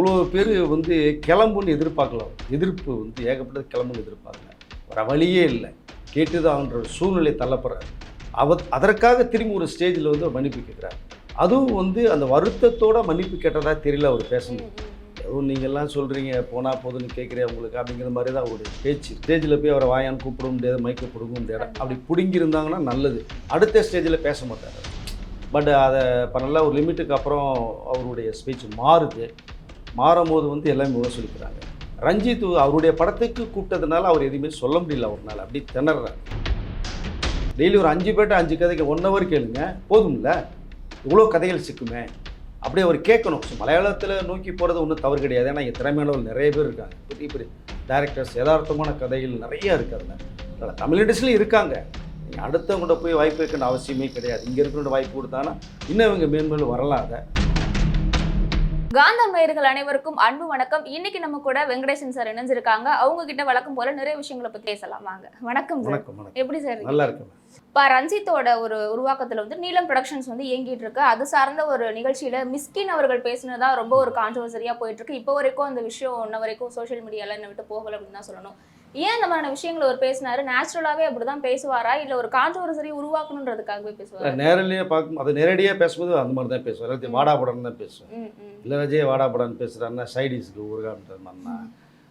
இவ்வளோ பேர் வந்து கிளம்புன்னு எதிர்பார்க்கலாம். எதிர்ப்பு வந்து ஏகப்பட்டது கிளம்புன்னு எதிர்பார்க்கல. வர வழியே இல்லை. கேட்டுதான்ற சூழ்நிலை தள்ளப்படுறாரு. அவ அதற்காக திரும்பி ஒரு ஸ்டேஜில் வந்து அவர் மன்னிப்பு கேட்குறாரு. அதுவும் வந்து அந்த வருத்தத்தோட மன்னிப்பு கேட்டதா தெரியல அவர் பேசணும் எதுவும் நீங்கள்லாம் சொல்கிறீங்க போனால் போதுன்னு கேட்குறேன் உங்களுக்கு அப்படிங்கிற மாதிரி தான் ஒரு பேச்சு. ஸ்டேஜில் போய் அவரை வாயான்னு கூப்பிட முடியாது மைக்க பிடுங்க முடியாது? அப்படி பிடுங்கியிருந்தாங்கன்னா நல்லது. அடுத்த ஸ்டேஜில் பேச மாட்டார். பட் அதை இப்போ நல்லா ஒரு லிமிட்டுக்கு அப்புறம் அவருடைய ஸ்பீச் மாறுது. மாறும்போது வந்து எல்லாமே விமர்சிக்கிறாங்க ரஞ்சித் அவருடைய படத்துக்கு கூப்பிட்டதுனால அவர் எதுவுமே சொல்ல முடியல அவர்னால. அப்படி திணறாரு. டெய்லி ஒரு அஞ்சு பேர்ட்ட அஞ்சு கதைக்கு ஒன் ஹவர் கேளுங்க. போதும்ல? இவ்வளோ கதைகள் சிக்குமே. அப்படியே அவர் கேட்கணும். ஸோ மலையாளத்தில் நோக்கி போகிறது ஒன்றும் தவறு கிடையாது. ஏன்னா இங்கே திறமையானவர்கள் நிறைய பேர் இருக்காங்க. பெரிய பெரிய டேரக்டர்ஸ் யதார்த்தமான கதைகள் நிறைய இருக்குது அதில். தமிழ் இண்டஸ்ட்ரியிலும் இருக்காங்க. நீங்கள் அடுத்தவங்கள்ட்ட போய் வாய்ப்பு வைக்கணும் அவசியமே கிடையாது. இங்கே இருக்கிற வாய்ப்பு கொடுத்தாங்கன்னா இன்னும் இவங்க மேன்மேலும் வரலாம் அதை காந்தம் நேயர்கள் அனைவருக்கும் அன்பு வணக்கம். இன்னைக்கு நம்ம கூட வெங்கடேசன் சார் இணைஞ்சிருக்காங்க. அவங்க கிட்ட வழக்கம் போல நிறைய விஷயங்களை பத்தி பேசலாம். வாங்க. வணக்கம் சார். வணக்கம் எப்படி சார் நல்லா இருக்குங்க இப்ப ரஞ்சித்தோட ஒரு உருவாக்கத்துல வந்து நீலம் ப்ரொடக்ஷன்ஸ் வந்து இயங்கிட்டு இருக்கு. அது சார்ந்த ஒரு நிகழ்ச்சியில மிஸ்கின் அவர்கள் பேசினதா ரொம்ப ஒரு கான்ட்ரவர்சரியா போயிட்டு இருக்கு. இப்போ வரைக்கும் அந்த விஷயம் இன்ன வரைக்கும் சோஷியல் மீடியால என்ன விட்டு போகல அப்படின்னு தான் சொல்லணும். ஏன் இந்த மாதிரியான விஷயங்களை அவர் பேசினாரு? நேச்சுரலாவே அப்படிதான் பேசுவாரா? இல்ல ஒரு கான்ட்ரவர்சரி உருவாக்கணுன்றதுக்காகவே பேசுவாரா? நேரடியாக பார்க்கும் அது நேரடியாக பேசும்போது அந்த மாதிரி தான் பேசுவார். எல்லாத்தையும் வாடா படம் தான் பேசுவேன். இல்லை விஜய் வாடா படம்னு பேசுகிறாருன்னா சைடிஸ்க்கு ஊருகான்ற மாதிரினா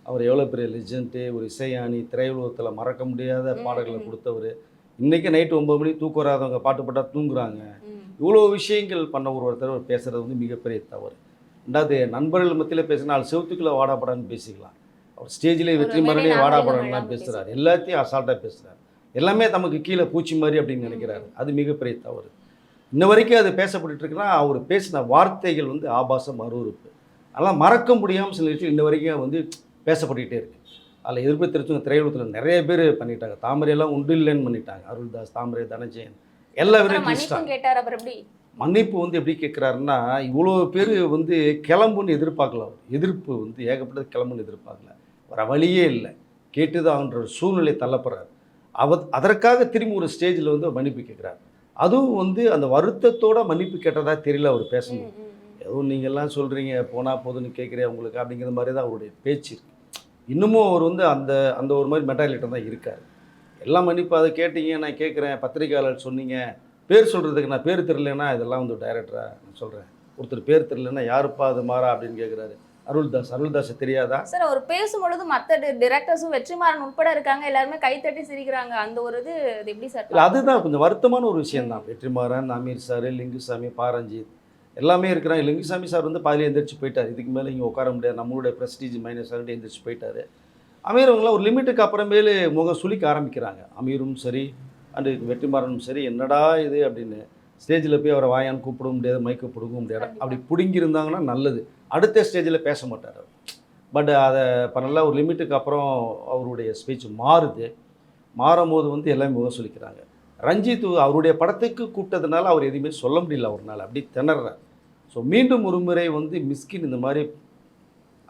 அவர் எவ்வளோ பெரிய லெஜெண்ட்டு ஒரு இசையானி திரையுலகத்தில் மறக்க முடியாத பாடல்களை. கொடுத்தவர். இன்றைக்கி நைட்டு ஒம்பது மணி தூக்கம் வராதவங்க பாட்டு பாட்டால் தூங்குறாங்க. இவ்வளோ விஷயங்கள் பண்ண ஒரு ஒருத்தர் பேசுகிறது வந்து மிகப்பெரிய தவறு. ரெண்டாவது நண்பர்கள் மத்தியில் பேசினா நாலு செவத்துக்குள்ளே வாடா படம்னு பேசிக்கலாம். அவர் ஸ்டேஜில் ஒரு வெற்றி மரலே வாடா படம்லாம் பேசுகிறார் எல்லாத்தையும் அசால்ட்டாக பேசுகிறார் எல்லாமே நமக்கு கீழே பூச்சி மாதிரி அப்படின்னு நினைக்கிறாரு. அது மிகப்பெரிய தவறு. இன்ன வரைக்கும் அது பேசப்பட்டு இருக்குன்னா அவர் பேசின வார்த்தைகள் வந்து ஆபாசம் அருவருப்பு. அதெல்லாம் மறக்க முடியாமல் சில விஷயம் இன்ன வரைக்கும் வந்து பேசப்பட்டுக்கிட்டே இருக்கு. அதில் எதிர்ப்பு தெரிவிச்சவங்க திரையுலகத்தில் நிறைய பேர் பண்ணிட்டாங்க. தாமரையெல்லாம் உண்டு இல்லைன்னு பண்ணிட்டாங்க. அருள்தாஸ் தாமரை தனஜெயன் எல்லா பேரும் மன்னிப்பு வந்து எப்படி கேட்குறாருன்னா இவ்வளோ பேர் வந்து கிளம்புன்னு எதிர்பார்க்கலாம் எதிர்ப்பு வந்து ஏகப்பட்டது கிளம்புன்னு எதிர்பார்க்கல. வர வழியே இல்லை. கேட்டுதான்ற சூழ்நிலை தள்ளப்படுறாரு. அவ அதற்காக திரும்பி ஒரு ஸ்டேஜில் வந்து மன்னிப்பு கேட்குறாரு. அதுவும் வந்து அந்த வருத்தத்தோட மன்னிப்பு கேட்டதா தெரியல அவர் பேசணும். ஏதோ நீங்கள்லாம் சொல்கிறீங்க போனால் போதுன்னு கேட்குறேன் உங்களுக்கு அப்படிங்கிற மாதிரி தான் அவருடைய பேச்சு இருக்கு. இன்னமும் அவர் வந்து அந்த அந்த ஒரு மாதிரி மெட்டாலிட்டி தான் இருக்கார். எல்லாம் மன்னிப்பு அதை கேட்டீங்க நான் கேட்குறேன் பத்திரிக்கையாளர் சொன்னீங்க பேர் சொல்கிறதுக்கு நான் பேர் தெரிலனா இதெல்லாம் வந்து டைரக்டராக நான் சொல்கிறேன் ஒருத்தர் பேர் தெரிலனா யாருப்பா அது மாறா? அப்படின்னு கேட்குறாரு. அருள்தாஸ் அருள்தாஸ் தெரியாதா? சார் அவர் பேசும்பொழுது மத்த டிரெக்டர்ஸும் வெற்றிமாறன் உட்பட இருக்காங்க. எல்லாருமே கைத்தட்டி சிரிக்கிறாங்க. அந்த ஒரு இது எப்படி சார் அதுதான் கொஞ்சம் வருத்தமான ஒரு விஷயம் தான் வெற்றிமாறன் அமீர் சார் லிங்குசாமி பாரஞ்சித் எல்லாமே இருக்கிறாங்க. லிங்குசாமி சார் வந்து பாதியில் எந்திரிச்சு போயிட்டார். இதுக்கு மேலே இங்கே உட்கார முடியாது. நம்மளுடைய ப்ரெஸ்டீஜ் மைனஸ் ஆகிட்டு எந்திரிச்சு போயிட்டாரு. அமீர் அவங்களாம் ஒரு லிமிட்டுக்கு அப்புறமேலு முகம் சுளிக்க ஆரம்பிக்கிறாங்க. அமீரும் சரி அண்டு வெற்றிமாறனும் சரி என்னடா இது அப்படின்னு. ஸ்டேஜில் போய் அவரை வாயான்னு கூப்பிட முடியாது மைக்க பிடுங்க முடியாது. அப்படி பிடுங்கியிருந்தாங்கன்னா நல்லது. அடுத்த ஸ்டேஜில் பேச மாட்டார் பட் அதை இப்போ நல்லா ஒரு லிமிட்டுக்கு அப்புறம் அவருடைய ஸ்பீச் மாறுது. மாறும்போது வந்து எல்லாமே முகம் சுளிக்கிறாங்க. ரஞ்சித் அவருடைய படத்துக்கு கூப்பிட்டதுனால அவர் எதுவுமே சொல்ல முடியல அவர்னால. அப்படி திணறார். ஸோ மீண்டும் ஒரு முறை வந்து மிஸ்கின் இந்த மாதிரி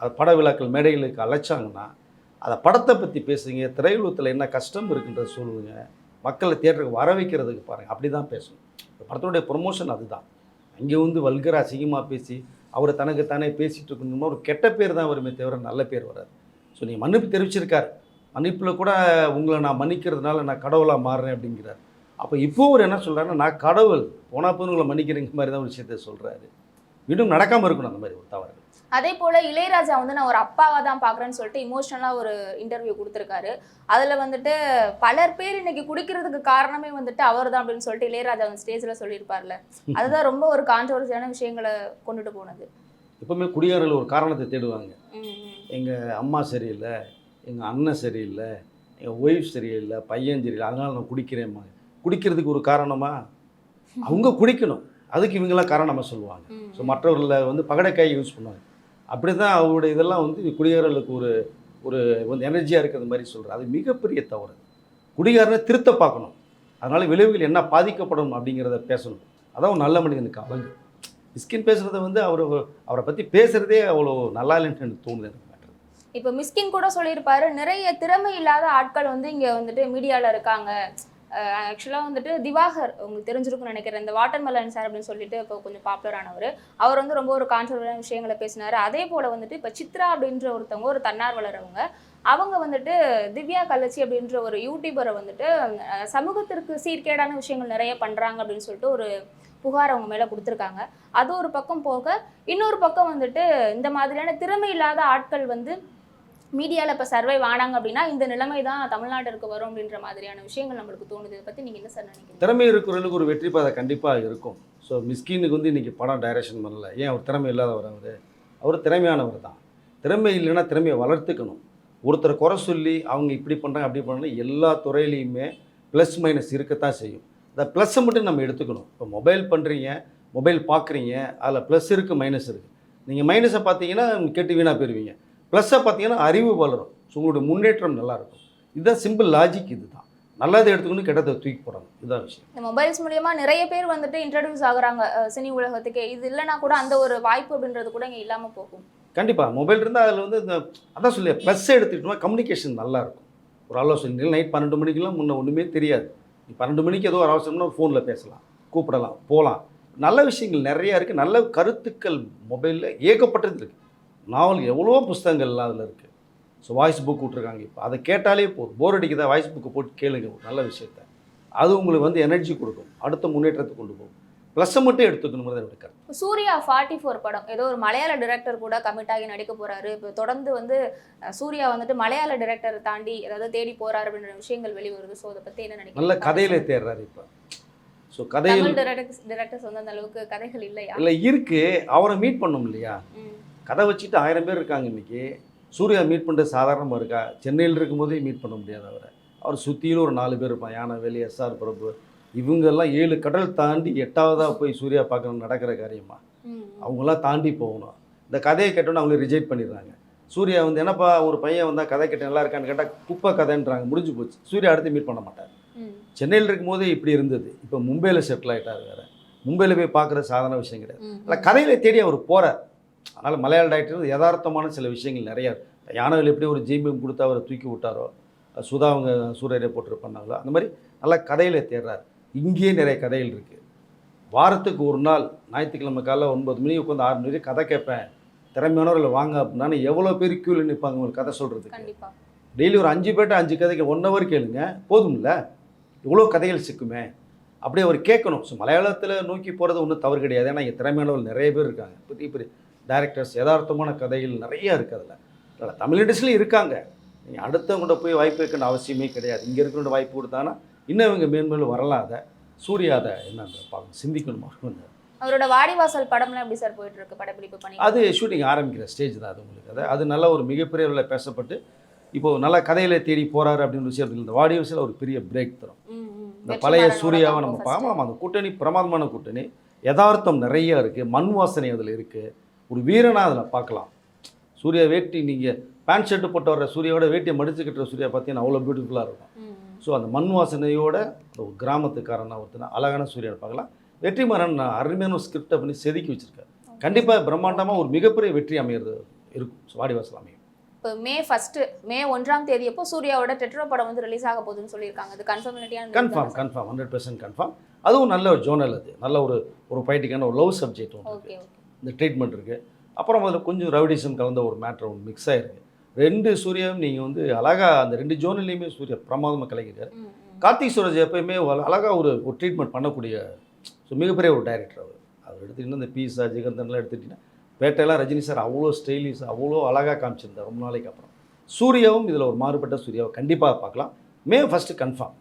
அது பட விழாக்கள் மேடைகளுக்கு அழைச்சாங்கன்னா அதை படத்தை பற்றி பேசுங்க திரையுலகத்தில் என்ன கஷ்டம் இருக்குன்றத சொல்லுங்க மக்களை தியேட்டருக்கு வர வைக்கிறதுக்கு பாருங்கள் அப்படி தான் பேசணும். படத்தினுடைய ப்ரொமோஷன் அதுதான். அங்கே வந்து வல்கரா அசிங்கமாக பேசி அவரை தனக்கு தானே பேசிகிட்டு இருக்கணும்னா ஒரு கெட்ட பேர் தான் வருமே தவிர நல்ல பேர் வராது. ஸோ நீங்கள் மன்னிப்பு தெரிவிச்சிருக்கார். மன்னிப்பில் கூட உங்களை நான் மன்னிக்கிறதுனால நான் கடவுளாக மாறுறேன் அப்படிங்கிறார். அப்போ இப்போ அவர் என்ன சொல்கிறாருன்னா நான் கடவுள் போனால் போது உங்களை மன்னிக்கிறேங்க மாதிரி தான் ஒரு விஷயத்த சொல்கிறாரு மீண்டும் நடக்காமல் இருக்கணும் அந்த மாதிரி ஒரு தவறு அதே போல இளையராஜா வந்து நான் ஒரு அப்பாவா தான் பாக்குறேன்னு சொல்லிட்டு இமோஷனலா ஒரு இன்டர்வியூ கொடுத்திருக்காரு. அதுல வந்துட்டு பலர் பேர் இன்னைக்கு குடிக்கிறதுக்கு காரணமே வந்துட்டு அவர் தான் அப்படின்னு சொல்லிட்டு இளையராஜா வந்து ஸ்டேஜ்ல சொல்லியிருப்பார்ல. அதுதான் ரொம்ப ஒரு கான்ட்ரவர்சியான விஷயங்களை கொண்டுட்டு போனது. எப்பவுமே குடியாரில் ஒரு காரணத்தை தேடுவாங்க. எங்கள் அம்மா சரியில்லை எங்கள் அண்ணன் சரியில்லை எங்கள் ஒய்ஃப் சரியில்லை பையன் சரியில்லை அதனால் நான் குடிக்கிறேம்மா. குடிக்கிறதுக்கு ஒரு காரணமா? அவங்க குடிக்கணும். அதுக்கு இவங்கெல்லாம் காரணமாக சொல்லுவாங்க. ஸோ மற்றவர்களை வந்து பகடைக்காய் யூஸ் பண்ணுவாங்க. அப்படி தான் அவருடைய இதெல்லாம் வந்து குடிகாரர்களுக்கு ஒரு ஒரு வந்து எனர்ஜியாக இருக்கிறது மாதிரி சொல்கிறார் அது மிகப்பெரிய தவறு. குடிகாரனை திருத்த பார்க்கணும். அதனால் விளைவுகள் என்ன பாதிக்கப்படும் அப்படிங்கிறத பேசணும். அதான் ஒரு நல்ல மனிதனுக்கு அவங்க மிஸ்கின் பேசுகிறத வந்து அவர் அவரை பற்றி பேசுகிறதே அவ்வளோ நல்லா இல்லைன்னு எனக்கு தோணுது எனக்கு மிஸ்கின் கூட சொல்லியிருப்பாரு நிறைய திறமை இல்லாத ஆட்கள் வந்து இங்கே வந்துட்டு மீடியாவில் இருக்காங்க. ஆக்சுவலாக வந்துட்டு திவாகர் உங்களுக்கு தெரிஞ்சிருக்கும்னு நினைக்கிறேன். இந்த வாட்டர்மெலன் சார் அப்படின்னு சொல்லிட்டு இப்போ கொஞ்சம் பாப்புலர் ஆனவர். அவர் வந்து ரொம்ப ஒரு கான்ட்ரவர்டான விஷயங்களை பேசினார். அதே போல் வந்துட்டு இப்போ சித்ரா அப்படின்ற ஒருத்தவங்க ஒரு தன்னார்வலரவங்க அவங்க அவங்க வந்துட்டு திவ்யா கலச்சி அப்படின்ற ஒரு யூடியூபரை வந்துட்டு சமூகத்திற்கு சீர்கேடான விஷயங்கள் நிறைய பண்ணுறாங்க அப்படின்னு சொல்லிட்டு ஒரு புகார் அவங்க மேலே கொடுத்துருக்காங்க. அது ஒரு பக்கம் போக இன்னொரு பக்கம் வந்துட்டு இந்த மாதிரியான திறமை இல்லாத ஆட்கள் வந்து மீடியாவில் இப்போ சர்வைவ் ஆனாங்க அப்படின்னா இந்த நிலைமை தான் தமிழ்நாட்டிற்கு வரும் அப்படின்ற மாதிரியான விஷயங்கள் நம்மளுக்கு தோணுது. இதை பற்றி நீங்கள் என்ன சார் நினைக்கிறீங்க? திறமை இருக்கிறவங்களுக்கு ஒரு வெற்றி பாதை கண்டிப்பாக இருக்கும். ஸோ மிஸ்கினுக்கு வந்து இன்றைக்கி படம் டைரக்ஷன் பண்ணல. ஏன்? அவர் திறமை இல்லாதவர் அவர். அவர் திறமையானவர் தான். திறமை இல்லைன்னா திறமையை வளர்த்துக்கணும். ஒருத்தரை குறை சொல்லி அவங்க இப்படி பண்ணுறாங்க அப்படி பண்ணுறாங்க எல்லா துறையிலையுமே ப்ளஸ் மைனஸ் இருக்கத்தான் செய்யும். அந்த ப்ளஸ்ஸை மட்டும் நம்ம எடுத்துக்கணும். இப்போ மொபைல் பண்ணுறீங்க மொபைல் பார்க்குறீங்க அதில் ப்ளஸ் இருக்குது மைனஸ் இருக்குது நீங்கள் மைனஸை பார்த்தீங்கன்னா கெட்டு வீணாக போயிருவீங்க. ப்ளஸ்ஸை பார்த்தீங்கன்னா அறிவு வளரும். ஸோ உங்களுடைய முன்னேற்றம் நல்லாயிருக்கும். இதுதான் சிம்பிள் லாஜிக் இதுதான். நல்லதை எடுத்துக்கணும் கெட்டதை தூக்கி போடணும். இதுதான் விஷயம். இந்த மொபைல்ஸ் மூலியமா நிறைய பேர் வந்துட்டு இன்ட்ரடியூஸ் ஆகுறாங்க சினி உலகத்துக்கு. இது இல்லைன்னா கூட அந்த ஒரு வாய்ப்பு அப்படின்றது கூட இங்கே இல்லாமல் போகும். கண்டிப்பாக மொபைல் இருந்தால் அதில் வந்து இந்த அதான் சொல்லி ப்ளஸ் எடுத்துக்கிட்டோம்னா கம்யூனிகேஷன் நல்லா இருக்கும் ஒரு ஆலோசனை நைட் பன்னெண்டு மணிக்கெல்லாம் முன்ன ஒன்றுமே தெரியாது. நீ பன்னெண்டு மணிக்கு ஏதோ ஒரு அவசரம்னா ஃபோனில் பேசலாம் கூப்பிடலாம் போகலாம் நல்ல விஷயங்கள் நிறையா இருக்குது நல்ல கருத்துக்கள் மொபைலில் ஏகப்பட்டது இருக்குது நாவல் எவ்வளோ புஸ்தகங்கள்லாம் அதில் இருக்குது ஸோ வாய்ஸ் புக் விட்ருக்காங்க இப்போ. அதை கேட்டாலே போதும். போர் அடிக்குதா வாய்ஸ் புக்கு போட்டு கேளுங்க நல்ல விஷயத்த. அது உங்களுக்கு வந்து எனர்ஜி கொடுக்கும். அடுத்த முன்னேற்றத்துக்கு கொண்டு போகும். ப்ளஸ்ஸை மட்டும் எடுத்துக்கணும் கருத்து. சூர்யா ஃபார்ட்டி ஃபோர் படம். ஏதோ ஒரு மலையாள டிரெக்டர் கூட கமிட் ஆகி நடிக்க போறாரு. இப்போ தொடர்ந்து வந்து சூர்யா வந்துட்டு மலையாள டிரெக்டர் தாண்டி ஏதாவது தேடி போறாரு அப்படின்ற விஷயங்கள் வெளிவருது. ஸோ அதை பத்தி என்ன நினைக்கிறீங்க? நல்ல கதையில தேடுறாரு இப்போ. ஸோ கதையில் டிரெக்டர்ஸ் வந்து அந்த அளவுக்கு கதைகள் இல்லையா? இல்லை இருக்குது அவரை மீட் பண்ணோம் இல்லையா. கதை வச்சுட்டு ஆயிரம் பேர் இருக்காங்க இன்னைக்கு. சூர்யா மீட் பண்ணுறது சாதாரணமாக இருக்கா? சென்னையில் இருக்கும்போதே மீட் பண்ண முடியாது அவரை. அவர் சுற்றிலும் ஒரு நாலு பேர் இருப்பான். யானவேலி எஸ்ஆர் பிரபு. இவங்கெல்லாம் ஏழு கடல் தாண்டி எட்டாவதாக போய் சூர்யா பார்க்கணும் நடக்கிற காரியமா. அவங்களாம் தாண்டி போகணும். இந்த கதையை கேட்டோன்னே அவங்கள ரிஜெக்ட் பண்ணிடுறாங்க. சூர்யா வந்து என்னப்பா ஒரு பையன் வந்தால் கதை கேட்ட நல்லா இருக்கான்னு கேட்டால் குப்பை கதைன்றாங்க. முடிஞ்சு போச்சு. சூர்யா அடுத்து மீட் பண்ண மாட்டார். சென்னையில் இருக்கும்போதே இப்படி இருந்தது. இப்போ மும்பையில் செட்டில் ஆகிட்டார் வேறு. மும்பையில் போய் பார்க்குற சாதாரண விஷயம் கிடையாது. அதில் கதையில தேடி அவர் போகிறார் அதனால் மலையாள டைரக்டர் யதார்த்தமான சில விஷயங்கள் நிறையா. யானைகள் எப்படி ஒரு ஜெய்பியம் கொடுத்து அவரை தூக்கி விட்டாரோ சுதா அவங்க சூரியரை போட்டு பண்ணாங்களோ அந்த மாதிரி நல்லா கதையில தேடுறார். இங்கேயே நிறைய கதைகள் இருக்குது வாரத்துக்கு ஒரு நாள் ஞாயிற்றுக்கிழமை காலைல ஒன்பது மணிக்கு உட்காந்து ஆறு மணி கதை கேட்பேன். திறமையானவர்கள் வாங்க அப்படின்னா எவ்வளோ பேர் க்யூவில் நிற்பாங்க உங்களுக்கு கதை சொல்கிறதுக்கு கண்டிப்பா. டெய்லி ஒரு அஞ்சு பேர்ட்ட அஞ்சு கதைக்கு ஒன் ஹவர் கேளுங்க போதும்ல? இவ்வளோ கதைகள் சிக்குமே. அப்படியே அவர் கேட்கணும். ஸோ மலையாளத்தில் நோக்கி போகிறது ஒன்றும் தவறு கிடையாது. ஏன்னா இங்கே திறமையானவர்கள் நிறைய பேர் இருக்காங்க. பெரிய பெரிய டேரக்டர்ஸ் யதார்த்தமான கதைகள் நிறைய இருக்குது அதில். அதில் தமிழ் இண்டஸ்ட்ரியிலும் இருக்காங்க. நீங்கள் அடுத்தவங்கள்ட்ட போய் வாய்ப்பு வைக்கணும் அவசியமே கிடையாது. இங்கே இருக்கிறவங்க வாய்ப்பு கொடுத்தாங்கன்னா இன்னும் இவங்க மேன்மேலும் வரலாம் அதை சூர்யா அதை என்னன்ற பார்க்கணும் சிந்திக்கணுமா? கொஞ்சம் அவரோட வாடிவாசல் படம்லாம் எப்படி சார் போயிட்டு இருக்கு படப்பிடிப்பு பண்ணி அது ஷூட்டிங் ஆரம்பிக்கிற ஸ்டேஜ் தான் அது உங்களுக்கு. அது அது நல்ல ஒரு மிகப்பெரிய அளவில் பேசப்பட்டு இப்போது நல்ல கதையில தேடி போகிறாரு அப்படின்னு விஷயம் இந்த வாடியோஸில் ஒரு பெரிய பிரேக் தரும். இந்த பழைய சூர்யாவை நம்ம. ஆமாம் அந்த கூட்டணி பிரமாதமான கூட்டணி. யதார்த்தம் நிறைய இருக்குது மண் வாசனை அதில் இருக்குது ஒரு வீரனாக அதில் பார்க்கலாம். சூர்யா வேட்டி நீங்கள் பேண்ட் ஷர்ட்டு போட்டு வர்ற சூர்யாவோட வேட்டியை மடிச்சு கட்டுற சூர்யா பார்த்தீங்கன்னா அவ்வளோ பியூட்டிஃபுல்லாக இருக்கும். ஸோ அந்த மண் வாசனையோட ஒரு கிராமத்துக்காரனா ஒருத்தனா. அழகான சூர்யாவை பார்க்கலாம். வெற்றிமாறன் அருமையான ஒரு ஸ்கிரிப்டை பண்ணி செதுக்கி வச்சிருக்காரு கண்டிப்பாக பிரம்மாண்டமாக ஒரு மிகப்பெரிய வெற்றி அமையிறது இருக்கும். வாடிவாசல் அமையும். இப்போ மே ஃபர்ஸ்ட் மே ஒன்றாம் தேதி அப்போ சூர்யாவோட டெட்ரோ படம் வந்து ரிலீஸ் ஆக போகுதுன்னு சொல்லியிருக்காங்க. அது கன்ஃபர்மிட்டியான confirm confirm hundred percent confirm அதுவும் நல்ல ஒரு ஜோனல் அது. நல்ல ஒரு ஒரு பைட்டிக்கான ஒரு லவ் சப்ஜெக்ட் ஒன்று ஓகே ஓகே இந்த ட்ரீட்மெண்ட் இருக்குது அப்புறம் அதில் கொஞ்சம் ரவுடிசம் கலந்த ஒரு மேட்ரு ஒன்று மிக்ஸ் ஆகிருக்கு ரெண்டு சூர்யாவும் நீங்கள் வந்து அழகாக அந்த ரெண்டு ஜோனிலையுமே சூர்யா பிரமாதமாக கலக்கிறார். கார்த்திக் சுரேஷ் எப்பயுமே அழகாக ஒரு ஒரு ட்ரீட்மெண்ட் பண்ணக்கூடிய ஸோ மிகப்பெரிய ஒரு டைரக்டர் அவர். அவர் எடுத்துக்கிட்டு இந்த பீஸா ஜிகந்தன்லாம் எடுத்துக்கிட்டிங்கன்னா பேட்டையெல்லாம் ரஜினி சார் அவ்வளோ ஸ்டைலிஷ் அவ்வளோ அழகாக காமிச்சிருந்தார் ரொம்ப நாளைக்கு அப்புறம். சூர்யாவும் இதில் ஒரு மாறுபட்ட சூர்யாவை கண்டிப்பாக பார்க்கலாம். மே ஃபஸ்ட்டு கன்ஃபார்ம்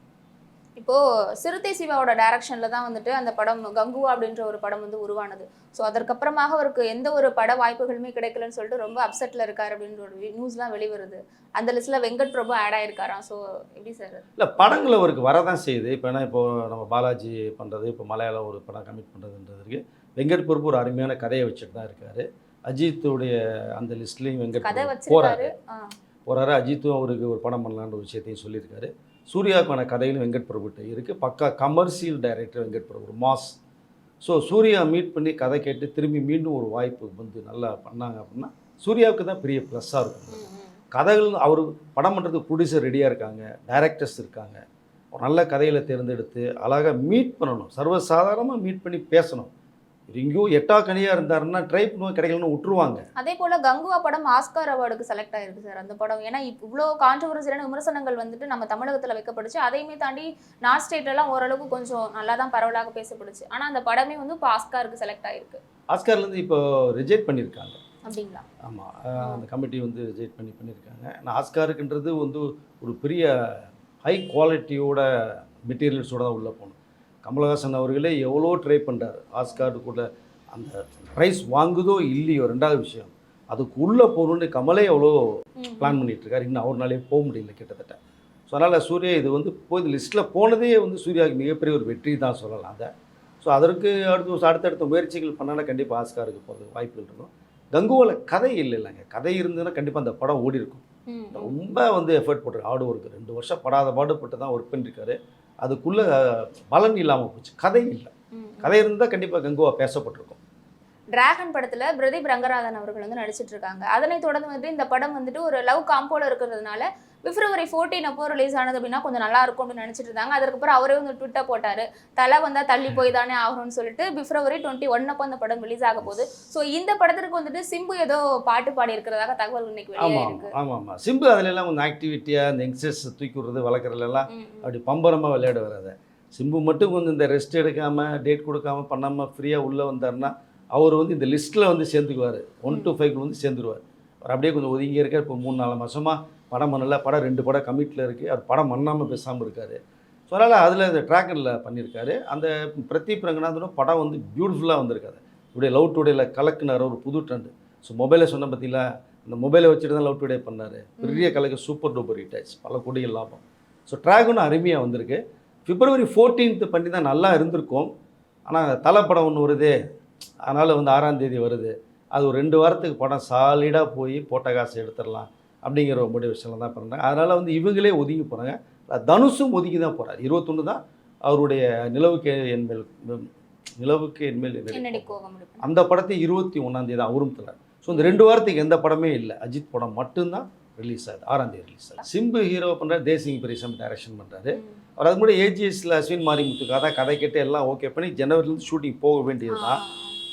இப்போ சிறுத்தை சிவாவோட டைரக்ஷன்ல தான் வந்துட்டு அந்த படம் கங்குவா அப்படின்ற ஒரு படம் வந்து உருவானது. ஸோ அதற்கப்புறமாக அவருக்கு எந்த ஒரு பட வாய்ப்புகளுமே கிடைக்கலன்னு சொல்லிட்டு ரொம்ப அப்செட்ல இருக்காரு அப்படின்ற ஒரு நியூஸ்லாம் வெளிவருது. அந்த லிஸ்ட்ல வெங்கட் பிரபு ஆட் ஆயிருக்காராம். ஸோ எப்படி சார் இல்லை படங்கள் அவருக்கு வரதான் செய்யுது. இப்போ என்ன இப்போ நம்ம பாலாஜி பண்ணுறது இப்போ மலையாளம் ஒரு படம் கமிட் பண்ணுறதுன்றதுக்கு வெங்கட் பிரபு ஒரு அருமையான கதையை வச்சுட்டு தான் இருக்காரு. அஜித்துடைய அந்த லிஸ்ட்லேயும் வெங்கட் போறாரு. போறாரு. அஜித்தும் அவருக்கு ஒரு படம் பண்ணலான்ற ஒரு விஷயத்தையும் சொல்லியிருக்காரு. சூர்யாவுக்கான கதைகளும் வெங்கட் பிரபுகிட்ட இருக்குது பக்கா commercial director Venkat Prabhu mass. So Suriya meet பண்ணி கதை கேட்டு திரும்பி மீண்டும் ஒரு வாய்ப்பு வந்து நல்லா பண்ணாங்க அப்படின்னா சூர்யாவுக்கு தான் பெரிய ப்ளஸ்ஸாக இருக்கும். கதைகள் அவர் படம் பண்ணுறதுக்கு ப்ரொடியூசர் ரெடியாக இருக்காங்க டைரக்டர்ஸ் இருக்காங்க. ஒரு நல்ல கதைகளை தேர்ந்தெடுத்து அழகாக மீட் பண்ணணும். சர்வசாதாரணமாக மீட் பண்ணி பேசணும். எங்கேயோ எட்டா கனியாக இருந்தாருன்னா ட்ரை பண்ணுவோம் கிடைக்கலன்னு விட்டுருவாங்க அதே போல கங்குவா படம் ஆஸ்கார் அவார்டுக்கு செலக்ட் ஆயிருக்கு சார் அந்த படம். ஏன்னா இவ்வளோ கான்ட்ரவர்சியான விமர்சனங்கள் வந்துட்டு நம்ம தமிழகத்துல வைக்கப்படுச்சு அதையுமே தாண்டி நார்த் ஸ்டேட்ல எல்லாம் ஓரளவுக்கு கொஞ்சம் நல்லா தான் பரவலாக பேசப்படுச்சு ஆனா அந்த படமே வந்து இப்போ ஆஸ்காருக்கு செலக்ட் ஆயிருக்கு. ஆஸ்கார்லேருந்து இப்போ ரிஜெக்ட் பண்ணியிருக்காங்க. அப்படிங்களா? ஆமாம் அந்த கமிட்டி வந்து ரிஜெக்ட் பண்ணி பண்ணியிருக்காங்க. ஆனால் ஆஸ்காருக்குன்றது வந்து ஒரு பெரிய ஹை குவாலிட்டியோட மெட்டீரியல்ஸோட தான் உள்ளே போகணும் கமலஹாசன் அவர்களே எவ்வளோ ட்ரை பண்ணுறாரு ஆஸ்காருக்குள்ள அந்த ரைஸ் வாங்குதோ இல்லையோ ரெண்டாவது விஷயம் அதுக்கு உள்ளே போகணுன்னு கமலே எவ்வளோ. பிளான் பண்ணிட்டு இருக்காரு இன்னும் அவர்னாலே போக முடியல கிட்டத்தட்ட. ஸோ அதனால் சூர்யா இது வந்து போய் லிஸ்ட்டில் போனதே வந்து சூர்யாவுக்கு மிகப்பெரிய ஒரு வெற்றி தான் சொல்லலாம் அதை. ஸோ அதற்கு அடுத்து அடுத்தடுத்த முயற்சிகள் பண்ணால் கண்டிப்பாக ஆஸ்காருக்கு போகிறதுக்கு வாய்ப்புகள் இருக்கும். கங்குவால கதை இல்லை இல்லைங்க. கதை இருந்ததுன்னா கண்டிப்பாக அந்த படம் ஓடி இருக்கும். ரொம்ப வந்து எஃபர்ட் போட்டிருக்கு. ஹார்ட் ஒர்க் ரெண்டு வருஷம் படாத பாடுபட்டு தான் ஒர்க் பண்ணியிருக்காரு அதுக்குள்ளே பலன் இல்லாமல் போச்சு. கதை இல்லை. கதை இருந்தால் கண்டிப்பாக கங்குவா பேசப்பட்டிருக்கும். டிராகன் படத்துல பிரதீப் ரங்கராஜன் அவர்கள் வந்து நடிச்சிட்டு இருக்காங்க அதனை தொடர்ந்து வந்துட்டு இந்த படம் வந்துட்டு ஒரு லவ் காம்போல இருக்கிறதுனால பிப்ரவரி 14 அப்போ ரிலீஸ் ஆனது அப்படின்னா கொஞ்சம் நல்லா இருக்கும் அப்படின்னு நினைச்சிட்டு இருந்தாங்க அதுக்கப்புறம் அவரே வந்து ட்விட்டர் போட்டாரு. தலை வந்தா தள்ளி போய் தானே ஆகணும்னு சொல்லிட்டு பிப்ரவரி டுவெண்ட்டி ஒன் அப்போ அந்த படம் ரிலீஸ் ஆக போகுது. ஸோ இந்த படத்திற்கு வந்துட்டு சிம்பு ஏதோ பாட்டு பாடி இருக்கிறதாக தகவல் இன்னைக்கு ஆமாம் ஆமாம் ஆமாம் சிம்பு அதுல எல்லாம் கொஞ்சம் ஆக்டிவிட்டியாக இந்த யங்ஸ்டர்ஸ் தூக்கி விடுறது வளர்க்குறதுலாம். அப்படி பம்பரமாக விளையாட வராத சிம்பு மட்டும் கொஞ்சம் இந்த ரெஸ்ட் எடுக்காமல் டேட் கொடுக்காம பண்ணாமல் ஃப்ரீயாக உள்ளே வந்தாருன்னா அவர் வந்து இந்த லிஸ்ட்டில் வந்து சேர்ந்துக்குவார். ஒன் டு ஃபைவ்க்கு வந்து சேர்ந்துருவார். அவர் அப்படியே கொஞ்சம் ஒதுங்கி இருக்கார். இப்போ மூணு நாலு மாதமாக படம் பண்ணல. படம் ரெண்டு படம் கமிட்டில் இருக்குது அவர் படம் பண்ணாமல் பேசாமல் இருக்கார். ஸோ அதனால் அதில் இந்த ட்ராக்கனில் பண்ணியிருக்காரு. அந்த பிரதீப் ரங்கநாதனோட படம் வந்து பியூட்டிஃபுல்லாக வந்திருக்காரு. இப்படியே லவ் டுடேல கலக்குனார். ஒரு புது ட்ரெண்டு ஸோ மொபைலை சொன்ன பார்த்தீங்களா இந்த மொபைலை வச்சுட்டு தான் லவ் டுடே பண்ணார். பெரிய கலக்கு சூப்பர் டூப்பர் ஹிட் ஆச்சு பல கோடிகள் லாபம். ஸோ ட்ராகனும் அருமையாக வந்திருக்கு. பிப்ரவரி 14th பண்ணி தான் நல்லா இருந்திருக்கும். ஆனால் தலை படம் ஒன்று வருதே. அதனால் வந்து ஆறாம் தேதி வருது. அது ஒரு ரெண்டு வாரத்துக்கு படம் சாலிடாக போய் போட்ட காசு எடுத்துடலாம் அப்படிங்கிற ஒரு மோட்டிவேஷனில் தான் பண்ணுறாங்க. அதனால் வந்து இவங்களே ஒதுங்கி போகிறாங்க. தனுஷும் ஒதுங்கி தான் போகிறார். இருபத்தொன்று தான் அவருடைய நிலவுக்கு என்மேல் நிலவுக்கு என்மேல் அந்த படத்தை இருபத்தி ஒன்றாந்தேதி தான் அவரும் தரார். ஸோ இந்த ரெண்டு வாரத்துக்கு எந்த படமே இல்லை. அஜித் படம் மட்டும்தான் ரிலீஸ் ஆகுது. ஆறாம் தேதி ரிலீஸ் ஆகுது. சிம்பு ஹீரோ பண்ணுறாரு தேசிங் பெரியசம் டைரக்ஷன் பண்ணுறாரு. அவர் அதுக்கு முன்னாடி ஏஜிஎஸ்ல அஸ்வின் மாரிமுத்துக்காக தான் கதை கேட்டு எல்லாம் ஓகே பண்ணி ஜனவரிலேருந்து ஷூட்டிங் போக வேண்டியது தான்.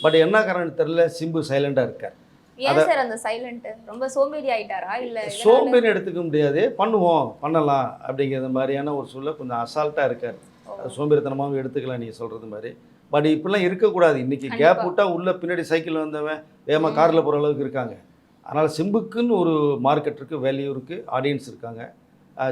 பட் என்ன காரணம் தெரியல சிம்பு சைலண்டாக இருக்கார். சோம்பேறி எடுத்துக்க முடியாது. பண்ணுவோம் பண்ணலாம் அப்படிங்கிற மாதிரியான ஒரு சொல்ல கொஞ்சம் அசால்ட்டாக இருக்கார். சோம்பேறித்தனமாகவும் எடுத்துக்கலாம் நீங்கள் சொல்கிறது மாதிரி. பட் இப்படிலாம் இருக்கக்கூடாது. இன்றைக்கி. கேப் விட்டால் உள்ள பின்னாடி சைக்கிள் வந்தவன் வேகமாக. காரில் போகிற அளவுக்கு இருக்காங்க. அதனால் சிம்புக்குன்னு ஒரு மார்க்கெட் இருக்குது வேல்யூ இருக்குது ஆடியன்ஸ் இருக்காங்க.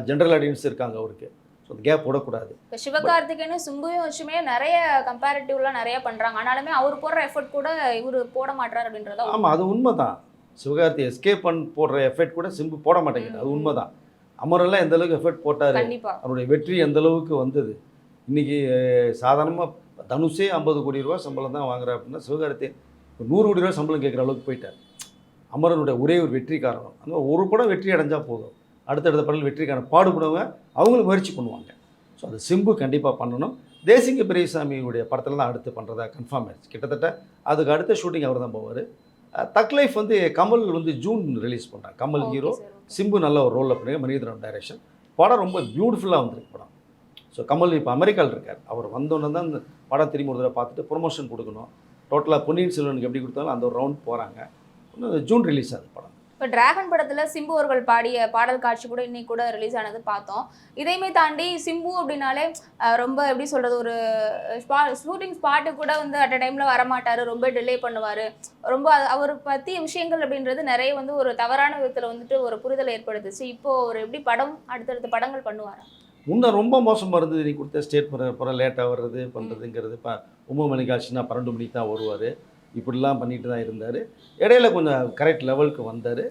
ஜென்ரல் ஆடியன்ஸ் இருக்காங்க அவருக்கு. ஸோ அந்த கேப் விடக்கூடாது இப்போ சிவகார்த்திகேயனும் சிம்புவும் வச்சுமே நிறைய கம்பேரிட்டிவ்லாம் நிறைய பண்றாங்க. ஆனாலுமே அவர் போடுற எஃபர்ட் கூட இவரு போட மாட்டாரு அப்படின்றதா ஆமாம் அது உண்மை தான் சிவகார்த்தி எஸ்கேப் பண்ண போடுற எஃபெக்ட் கூட சிம்பு போட மாட்டேங்குது. அது. உண்மை தான் அமரெல்லாம் எந்த அளவுக்கு எஃபெக்ட் போட்டார்? அவருடைய வெற்றி எந்த அளவுக்கு வந்தது? இன்றைக்கி சாதாரணமாக தனுஷே ஐம்பது கோடி ரூபா சம்பளம் தான் வாங்குறா அப்படின்னா சிவகார்த்தி நூறு கோடி ரூபா சம்பளம் கேட்குற அளவுக்கு போயிட்டார். அமரனுடைய ஒரே ஒரு வெற்றி காரணம். அந்த ஒரு படம் வெற்றி அடைஞ்சால் போதும். அடுத்தடுத்த படம் வெற்றிக்கான பாடுபடுவங்க. அவங்களும் முயற்சி பண்ணுவாங்க. ஸோ அது சிம்பு கண்டிப்பாக பண்ணணும். தேசிங்க பெரியசாமியுடைய படத்தில் தான் அடுத்து பண்ணுறதா கன்ஃபார்ம் ஆயிடுச்சு. கிட்டத்தட்ட அதுக்கு அடுத்த ஷூட்டிங் அவர் தான் போவார் தக் லைஃப் வந்து கமல் வந்து ஜூன் ரிலீஸ் பண்ணுறாங்க கமல் ஹீரோ. சிம்பு நல்ல ஒரு ரோலில் பண்ணுங்க மணிகண்டன் டைரக்ஷன் படம் ரொம்ப பியூட்டிஃபுல்லாக வந்திருக்கு படம். ஸோ கமல் இப்போ அமெரிக்காவில் இருக்கார். அவர் வந்தோன்னே தான் இந்த படம் திரும்பி ஒரு தடவை பார்த்துட்டு ப்ரொமோஷன் கொடுக்கணும். டோட்டலாக பொன்னியின் செல்வனுக்கு எப்படி கொடுத்தாலும் அந்த ஒரு ரவுண்ட் போகிறாங்க ஜூன் ரிலீஸ் ஆகுது படம். இப்போ டிராகன் படத்தில் சிம்பு அவர்கள் பாடிய பாடல் காட்சி கூட இன்னைக்கு கூட ரிலீஸ் ஆனது பார்த்தோம். இதையுமே தாண்டி சிம்பு அப்படின்னாலே ரொம்ப எப்படி சொல்கிறது ஒரு ஷூட்டிங் ஸ்பாட்டு கூட வந்து அட் அ டைமில் வரமாட்டார் ரொம்ப டிலே பண்ணுவார். ரொம்ப அவர் பற்றி விஷயங்கள் அப்படின்றது நிறைய வந்து ஒரு தவறான விதத்தில் வந்துட்டு ஒரு புரிதல் ஏற்படுத்துச்சு. இப்போது ஒரு எப்படி படம் அடுத்தடுத்த படங்கள் பண்ணுவாரா? முன்னே ரொம்ப மோசமாக இருந்தது. நீ கொடுத்த ஸ்டேட் பண்ணுற அப்புறம் லேட்டாக வர்றது பண்ணுறதுங்கிறது இப்போ ஒம்பது மணிக்கு ஆச்சுன்னா பன்னெண்டு மணிக்கு தான் வருவார். இப்படிலாம் பண்ணிட்டு தான் இருந்தார். இடையில கொஞ்சம் கரெக்ட் லெவலுக்கு வந்தார்.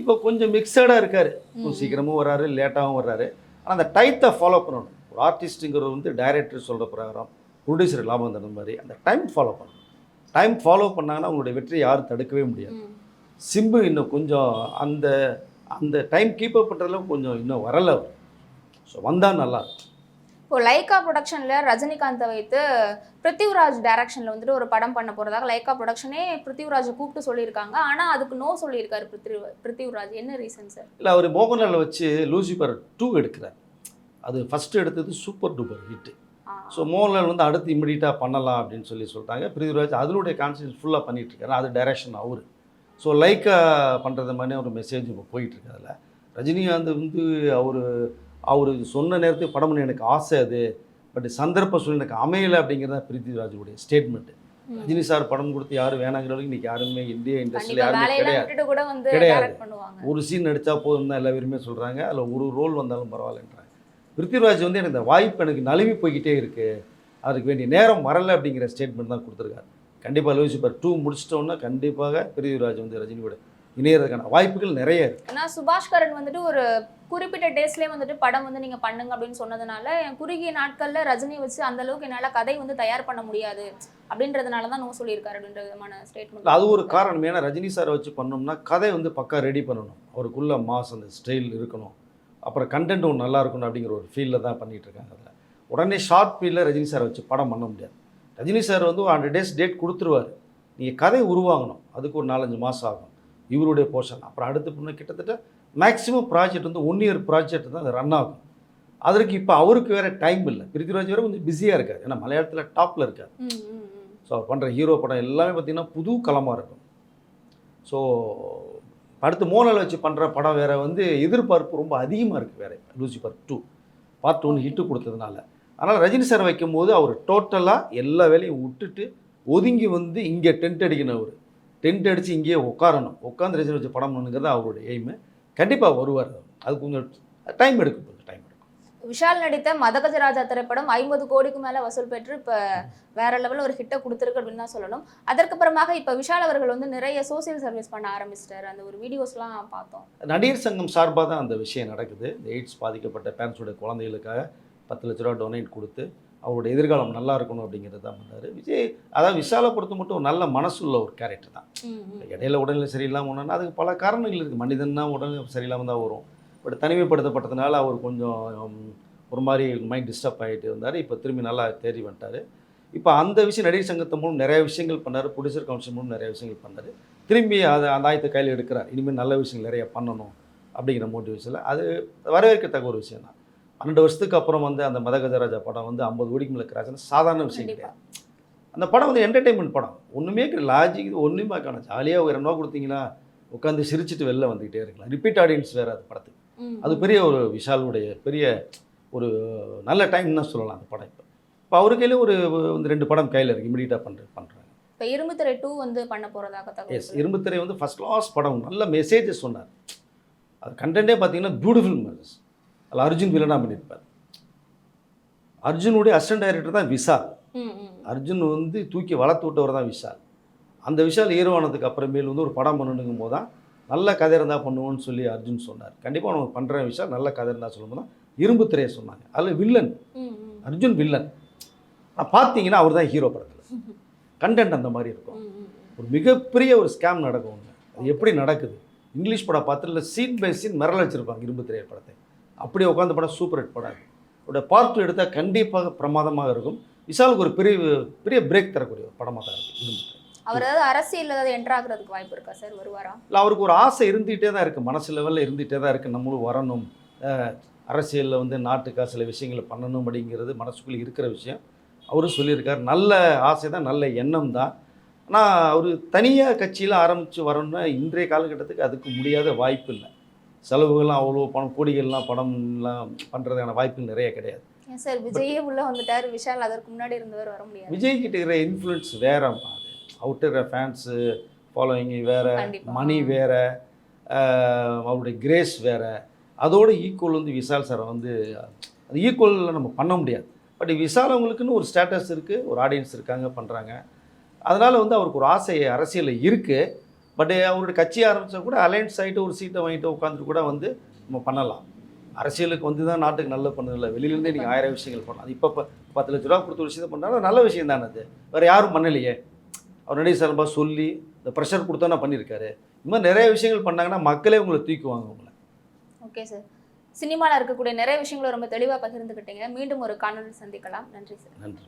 இப்போ கொஞ்சம் மிக்சடாக இருக்கார். கொஞ்சம் சீக்கிரமும் வர்றாரு லேட்டாகவும் வர்றாரு. ஆனால் அந்த டைத்தை ஃபாலோ பண்ணணும். ஒரு ஆர்டிஸ்ட்டுங்கிறது வந்து டைரக்டர் சொல்கிற பிரகாரம் ப்ரொடியூசர் லாபம் தர மாதிரி அந்த டைம் ஃபாலோ பண்ணணும். டைம் ஃபாலோ பண்ணாங்கன்னா அவங்களுடைய வெற்றியை யாரும் தடுக்கவே முடியாது. சிம்பு இன்னும் கொஞ்சம் அந்த அந்த டைம் கீப் அப் பண்ணுறதுல கொஞ்சம் இன்னும் வரலை ஸோ வந்தால் நல்லா. இப்போ லைகா ப்ரொடக்ஷன்ல ரஜினிகாந்தை வைத்து பிருத்திவிராஜ் டைரக்ஷன்ல வந்துட்டு ஒரு படம் பண்ண போறதாக லைகா ப்ரொடக்ஷனே பிருத்திவிராஜை கூப்பிட்டு சொல்லியிருக்காங்க. ஆனா அதுக்கு நோ சொல்லியிருக்காரு பிருத்திவி பிருத்திவிராஜ். என்ன ரீசன் சார் இல்லை அவர் மோகன்லாலை வச்சு லூசிபர் டூ எடுக்கிறார். அது ஃபஸ்ட்டு எடுத்தது super duper hit so Mohanlal வந்து அடுத்து இமிடியட்டாக பண்ணலாம் அப்படின்னு சொல்லி சொல்லிட்டாங்க. பிருத்திவிராஜ் அதனுடைய கான்சன்ட்ரேட் ஃபுல்லாக பண்ணிட்டு இருக்காரு அது டைரக்ஷன் அவர். ஸோ லைக்கா பண்ணுறது மாதிரி ஒரு மெசேஜ் இப்போ போயிட்டுருக்கு அதில். ரஜினிகாந்த் வந்து அவர் அவர் சொன்ன நேரத்துக்கு படம் பண்ண எனக்கு ஆசை அது. பட் சந்தர்ப்ப சூழ்நிலை எனக்கு அமையலை அப்படிங்கிறது தான் பிருத்திவிராஜுடைய ஸ்டேட்மெண்ட் ரஜினி சார் படம் கொடுத்து யாரும் வேணாங்கிற அளவுக்கு இன்னைக்கு யாருமே இந்திய இண்டஸ்ட்ரியில் யாருமே கிடையாது. கிடையாது. ஒரு சீன் நடித்தா போதும் தான் எல்லா பேருமே சொல்கிறாங்க அதில் ஒரு ரோல் வந்தாலும் பரவாயில்லன்றாங்க. பிருத்திவிராஜ் வந்து எனக்கு இந்த வாய்ப்பு எனக்கு நழுவி போய்கிட்டே இருக்குது அதுக்கு வேண்டிய நேரம் வரலை அப்படிங்கிற ஸ்டேட்மெண்ட் தான் கொடுத்துருக்காரு. கண்டிப்பாக லூசிபர் டூ முடிச்சிட்டோன்னா கண்டிப்பாக பிருத்திவிராஜ் வந்து ரஜினியோட இணையறதுக்கான வாய்ப்புகள் நிறைய இருக்குது ஏன்னா சுபாஷ்கரன் வந்துட்டு ஒரு குறிப்பிட்ட டேஸ்லயே வந்துட்டு படம் வந்து நீங்க பண்ணுங்க அப்படின்னு சொன்னதுனால என் குறுகிய நாட்கள்ல ரஜினி வச்சு அந்த அளவுக்கு என்னால கதை வந்து தயார் பண்ண முடியாது அப்படின்றதுனால தான் நோ சொல்லியிருக்காரு அப்படின்ற விதமான ஸ்டேட்மெண்ட் அது ஒரு காரணம். ஏன்னா ரஜினி சாரை வச்சு பண்ணோம்னா கதை வந்து பக்கா ரெடி பண்ணணும். அவருக்குள்ள மாஸ் அந்த ஸ்டைல் இருக்கணும். அப்புறம் கண்டென்ட் ஒன்று நல்லா இருக்கணும் அப்படிங்கிற ஒரு ஃபீல்டில் தான் பண்ணிட்டு இருக்காங்க அதில். உடனே ஷார்ட் ஃபீல்டில் ரஜினி சாரை வச்சு படம் பண்ண முடியாது. ரஜினி சார் வந்து ஹண்ட்ரட் டேஸ் டேட் கொடுத்துருவார். நீங்கள் கதை உருவாகணும் அதுக்கு ஒரு நாலஞ்சு மாதம் ஆகும். இவருடைய போர்ஷன் அப்புறம் அடுத்து பண்ண கிட்டத்தட்ட மேக்ஸிமம் ப்ராஜெக்ட் வந்து ஒன் இயர் ப்ராஜெக்ட் தான் அது ரன் ஆகும். அதற்கு இப்போ அவருக்கு வேறு டைம் இல்லை. பிருத்திவிராஜ் வேறு கொஞ்சம் பிஸியாக இருக்கார். ஏன்னா மலையாளத்தில் டாப்பில் இருக்கார். ஸோ அவர் பண்ணுற ஹீரோ படம் எல்லாமே பார்த்திங்கன்னா புது களமாக இருக்கும். ஸோ அடுத்து மோனல் வச்சு பண்ணுற படம் வேறு வந்து எதிர்பார்ப்பு ரொம்ப அதிகமாக இருக்குது வேறு Lucifer two part one hit கொடுத்ததுனால. அதனால் ரஜினி சார் வைக்கும்போது அவர் டோட்டலாக எல்லா வேலையும் விட்டுட்டு ஒதுங்கி வந்து இங்கே டென்ட் அடிக்கணும் அவர். டென்ட் அடித்து இங்கேயே உட்காரணும். உட்காந்து ரஜினி வச்சு படம் பண்ணுங்கிறது அவருடைய எய்மு கண்டிப்பாக வருவார் அது கொஞ்சம் டைம் எடுக்கும். கொஞ்சம் டைம் எடுக்கும். விஷால் நடித்த மதகஜராஜா திரைப்படம் ஐம்பது கோடிக்கு மேல வசூல் பெற்று இப்ப வேற லெவல்ல ஒரு ஹிட்டை கொடுத்துருக்கு அப்படின்னு தான் சொல்லணும். அதற்கப்புறமாக இப்ப விஷால் அவர்கள் வந்து நிறைய சோசியல் சர்வீஸ் பண்ண ஆரம்பிச்சிட்டாரு. அந்த ஒரு வீடியோஸ்லாம் பார்த்தோம். நடிகர் சங்கம் சார்பாக தான் அந்த விஷயம் நடக்குது. இந்த எய்ட்ஸ் பாதிக்கப்பட்ட பேரண்ட்ஸோட குழந்தைகளுக்காக பத்து லட்ச ரூபா டொனேட் கொடுத்து அவருடைய எதிர்காலம் நல்லா இருக்கணும் அப்படிங்கிறது தான் பண்ணார். விஜய் அதாவது விஷாலை பொறுத்த மட்டும் நல்ல மனசுள்ள ஒரு கேரக்டர் தான். இடையில உடல்நிலை சரியில்லாமல் ஒன்றுனா அதுக்கு பல காரணங்கள் இருக்குது மனிதன்னா உடல்நிலை சரியில்லாமல் தான் வரும். பட் தனிமைப்படுத்தப்பட்டதுனால அவர் கொஞ்சம் ஒரு மாதிரி மைண்ட் டிஸ்டர்ப் ஆகிட்டு இருந்தார். இப்போ திரும்பி நல்லா தேறி வந்துட்டார். இப்போ அந்த விஷயம் நடிகர் சங்கத்தை மூலம் நிறைய விஷயங்கள் பண்ணார். ப்ரொடியூசர் கவுன்சில் மூலம் நிறைய விஷயங்கள் பண்ணார். திரும்பி அதை அந்த ஆயத்தை கையில் எடுக்கிறார். இனிமேல் நல்ல விஷயங்கள் நிறைய பண்ணணும் அப்படிங்கிற மோட்டிவேஷனில் அது வரவேற்கத்தக்க ஒரு விஷயம் தான் பன்னெண்டு வருஷத்துக்கு அப்புறம் வந்து அந்த மதகஜராஜா படம் வந்து ஐம்பது கோடிக்கு மேலே கிராச்சுன்னா சாதாரண விஷயம். கிடையாது. அந்த படம் வந்து என்டர்டெயின்மெண்ட் படம். ஒன்றுமே லாஜிக் ஒன்றுமே காணும் ஜாலியாக ஒரு இரநூறுவா கொடுத்தீங்கன்னா உட்காந்து சிரிச்சிட்டு வெளில வந்துக்கிட்டே இருக்கலாம். ரிப்பீட் ஆடியன்ஸ் வேறு அது படத்துக்கு. அது பெரிய ஒரு விஷாலுடைய பெரிய ஒரு நல்ல டைம் தான் சொல்லலாம் அந்த படம் இப்போ. இப்போ அவர் கையில் ஒரு வந்து ரெண்டு படம் கையில் இருக்குது இமீடியட்டாக பண்ணுற பண்ணுறாங்க இப்ப இரும்பு திரை டூ வந்து பண்ண போறதாக எஸ். இரும்புத்திரை வந்து ஃபஸ்ட் கிளாஸ் படம். நல்ல மெசேஜஸ் சொன்னார். அது கண்டென்ட்டே பார்த்தீங்கன்னா பியூட்டிஃபுல் மெசேஜ் அதில் அர்ஜுன் வில்லனாக பண்ணியிருப்பார். அர்ஜுனுடைய அசிஸ்டன்ட் டைரக்டர் தான் விஷால். அர்ஜுன் வந்து தூக்கி வளர்த்து விட்டவர் தான் விஷால். அந்த விஷால் ஹீரோ ஆனதுக்கு அப்புறமேல் வந்து ஒரு படம் பண்ணணுங்கும் போது தான் நல்ல கதை இருந்தால் பண்ணுவோன்னு சொல்லி அர்ஜுன் சொன்னார். கண்டிப்பாக அவங்க பண்ணுற விஷயம் நல்ல கதை இருந்தால் சொல்லும்போது தான் இரும்பு திரையை சொன்னாங்க. அதில் வில்லன். அர்ஜுன் வில்லன் ஆனால் பார்த்தீங்கன்னா அவர் தான் ஹீரோ படத்தில். கண்டென்ட் அந்த மாதிரி இருக்கும். ஒரு மிகப்பெரிய ஒரு ஸ்கேம் நடக்கும் அது எப்படி நடக்குது? இங்கிலீஷ் படம் பார்த்துல சீன் பை சீன் மிரள வச்சிருப்பாங்க இரும்பு திரை படத்தை. அப்படியே உட்காந்து படம் சூப்பர் ஹிட் படம். அவருடைய பார்ட் டூ எடுத்தால் கண்டிப்பாக பிரமாதமாக இருக்கும். விஷாலுக்கு ஒரு பெரிய பெரிய பிரேக் தரக்கூடிய ஒரு படமாக தான் திரை அவர் ஏதாவது அரசியல் ஏதாவது என்டர் ஆகுறதுக்கு வாய்ப்பு இருக்கா சார்? வருவாரா இல்லை அவருக்கு ஒரு ஆசை இருந்துகிட்டே தான் இருக்குது மனசு லெவலில் இருந்துகிட்டே தான் இருக்குது நம்மளும் வரணும். அரசியலில் வந்து நாட்டுக்காக சில விஷயங்களை பண்ணணும் அப்படிங்கிறது மனசுக்குள்ளே இருக்கிற விஷயம். அவரும் சொல்லியிருக்கார். நல்ல ஆசை தான் நல்ல எண்ணம் தான். ஆனால் அவர் தனியாக கட்சியில் ஆரம்பித்து வரணும்னா இன்றைய காலகட்டத்துக்கு அதுக்கு முடியாத வாய்ப்பு இல்லை. செலவுகள்லாம் அவ்வளோ பணம் கோடிகள்லாம் பணம்லாம் பண்ணுறதுக்கான வாய்ப்புகள் நிறைய கிடையாது. ஏன் சார் விஜயே உள்ள வந்துட்டாரு. விஷால் அதற்கு முன்னாடி இருந்தவர் வர முடியாது. விஜய் கிட்ட இருக்கிற இன்ஃப்ளூயன்ஸ் வேறம்மா அது. இருக்கிற ஃபேன்ஸு ஃபாலோயிங் வேற. மணி வேற அவருடைய கிரேஸ் வேற. அதோட ஈக்குவல் வந்து விஷால் சாரை வந்து அது ஈக்குவலில் நம்ம பண்ண முடியாது. பட் விஷால் அவங்களுக்குன்னு ஒரு ஸ்டேட்டஸ் இருக்குது ஒரு ஆடியன்ஸ் இருக்காங்க பண்ணுறாங்க அதனால் வந்து அவருக்கு ஒரு ஆசை அரசியலில் இருக்குது பட் அவருடைய கட்சி ஆரம்பித்தா கூட அலையன்ஸ் ஆகிட்டு ஒரு சீட்டை வாங்கிட்டு உட்காந்துட்டு கூட வந்து நம்ம பண்ணலாம். அரசியலுக்கு வந்து தான் நாட்டுக்கு நல்ல பண்ணதில்லை வெளியிலேருந்தே நீங்கள் ஆயிரம் விஷயங்கள் பண்ணலாம். இப்போ இப்போ பத்து லட்ச ரூபா கொடுத்த ஒரு விஷயத்தை பண்ணுறாங்க நல்ல விஷயம் தானே அது. வேறு யாரும் பண்ணலையே. அவர் நடிகர் சார்பாக சொல்லி இந்த ப்ரெஷர் கொடுத்தோன்னா பண்ணியிருக்காரு இந்த மாதிரி நிறைய விஷயங்கள் பண்ணாங்கன்னா மக்களே உங்களை தூக்குவாங்க உங்களை. Okay sir. சினிமாவில் இருக்கக்கூடிய நிறைய விஷயங்களை ரொம்ப தெளிவாக பகிர்ந்துக்கிட்டீங்க மீண்டும் ஒரு காணொலி சந்திக்கலாம். நன்றி சார். நன்றி.